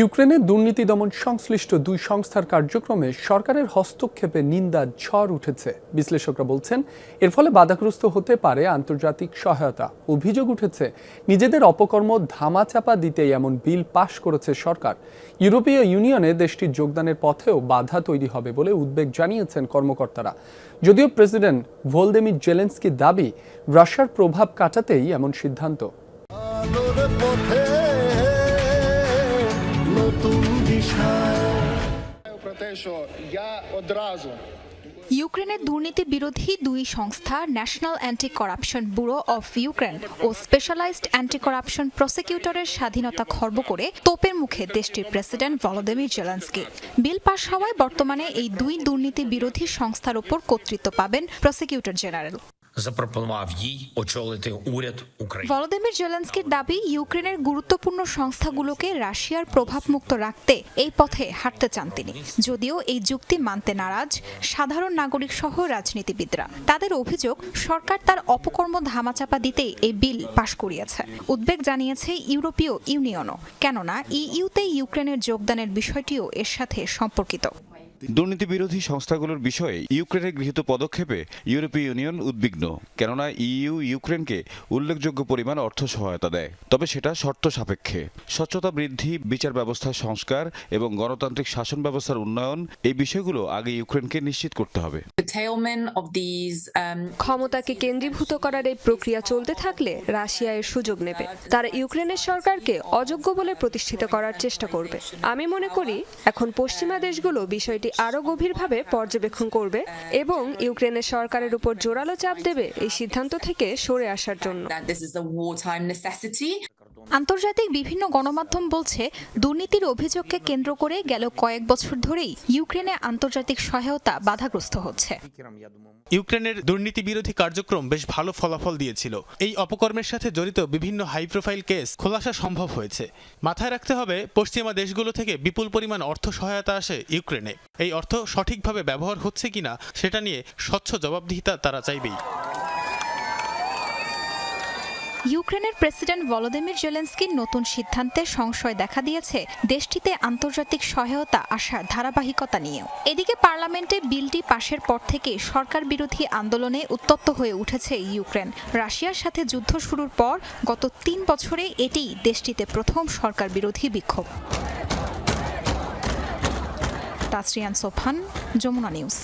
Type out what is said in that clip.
ইউক্রেনের দুর্নীতি দমন সংশ্লিষ্ট দুই সংস্থার কার্যক্রমে সরকারের হস্তক্ষেপে নিন্দা ঝড় উঠেছে। বিশ্লেষকরা বলছেন, এর ফলে বাধাগ্রস্ত হতে পারে আন্তর্জাতিক সহায়তা। অভিযোগ উঠেছে, নিজেদের অপকর্ম ধামাচাপা দিতেই এমন বিল পাশ করেছে সরকার। ইউরোপীয় ইউনিয়নে দেশটির যোগদানের পথেও বাধা তৈরি হবে বলে উদ্বেগ জানিয়েছেন কর্মকর্তারা। যদিও প্রেসিডেন্ট ভোলদেমির জেলেন্সকির দাবি, রাশিয়ার প্রভাব কাটাতেই এমন সিদ্ধান্ত। আলোর পথে নতুন দিশা про те, що я одразу ইউক্রেনের দুর্নীতি বিরোধী দুই সংস্থা national anti corruption bureau of Ukraine O specialised anti corruption প্রসিকিউটরের স্বাধীনতা খর্ব করে তোপের মুখে দেশটির president Volodymyr Zelensky bill pass হওয়ায় বর্তমানে এই দুই দুর্নীতি বিরোধী সংস্থার উপর কর্তৃত্ব পাবেন প্রসিকিউটর জেনারেল запропонував їй очолити уряд України. ভলোদিমির জেলেন্সকির দাবি ইউক্রেনের গুরুত্বপূর্ণ সংস্থাগুলোকে রাশিয়ার প্রভাবমুক্ত রাখতে এই পথে হাঁটতে চান তিনি যদিও এই যুক্তি মানতে নারাজ সাধারণ নাগরিক সহ রাজনীতিবিদরা তাদের অভিযোগ সরকার তার অপকর্ম ধামাচাপা দিতেই এই বিল পাশ করিয়েছে উদ্বেগ জানিয়েছে ইউরোপীয় ইউনিয়নও কেননা ইইউতে ইউক্রেনের যোগদানের বিষয়টিও এর সাথে সম্পর্কিত দুর্নীতি বিরোধী সংস্থাগুলোর বিষয়ে ইউক্রেনের গৃহীত পদক্ষেপে ইউরোপীয় ইউনিয়ন উদ্বিগ্ন কেননা ইইউ ইউক্রেনকে উল্লেখযোগ্য পরিমাণ অর্থ সহায়তা দেয়। তবে সেটা শর্ত সাপেক্ষে। স্বচ্ছতা বৃদ্ধি বিচার ব্যবস্থার সংস্কার এবং গণতান্ত্রিক শাসন ব্যবস্থার উন্নয়ন এই বিষয়গুলো আগে ইউক্রেনকে নিশ্চিত করতে হবে। Um, ক্ষমতাকে কেন্দ্রীভূত করার এই প্রক্রিয়া চলতে থাকলে রাশিয়া এর সুযোগ নেবে। তারা ইউক্রেনের সরকারকে অযোগ্য বলে প্রতিষ্ঠিত করার চেষ্টা করবে। আমি মনে করি এখন পশ্চিমা দেশগুলো বিষয়টি আরও গভীরভাবে পর্যবেক্ষণ করবে এবং ইউক্রেনের সরকারের উপর জোরালো চাপ দেবে এই সিদ্ধান্ত থেকে সরে আসার জন্য। আন্তর্জাতিক বিভিন্ন গণমাধ্যম বলছে, দুর্নীতির অভিযোগকে কেন্দ্র করে গেল কয়েক বছর ধরেই ইউক্রেনে আন্তর্জাতিক সহায়তা বাধাগ্রস্ত হচ্ছে। ইউক্রেনের দুর্নীতি বিরোধী কার্যক্রম বেশ ভালো ফলাফল দিয়েছিল। এই অপকর্মের সাথে জড়িত বিভিন্ন হাই প্রোফাইল কেস খোলাসা সম্ভব হয়েছে। মাথায় রাখতে হবে, পশ্চিমা দেশগুলো থেকে বিপুল পরিমাণ অর্থ সহায়তা আসে ইউক্রেনে। এই অর্থ সঠিকভাবে ব্যবহার হচ্ছে কিনা, সেটা নিয়ে স্বচ্ছ জবাবদিহিতা তারা চাইবেই। ইউক্রেনের প্রেসিডেন্ট ভলোদিমির জেলেন্সকির নতুন সিদ্ধান্তে সংশয় দেখা দিয়েছে দেশটিতে আন্তর্জাতিক সহায়তা আসার ধারাবাহিকতা নিয়েও। এদিকে পার্লামেন্টে বিলটি পাশের পর থেকে সরকার বিরোধী আন্দোলনে উত্তপ্ত হয়ে উঠেছে ইউক্রেন। রাশিয়ার সাথে যুদ্ধ শুরুর পর গত তিন বছরে এটি দেশটিতে প্রথম সরকার বিরোধী বিক্ষোভ। তাসরিয়ান সোফান যমুনা নিউজ।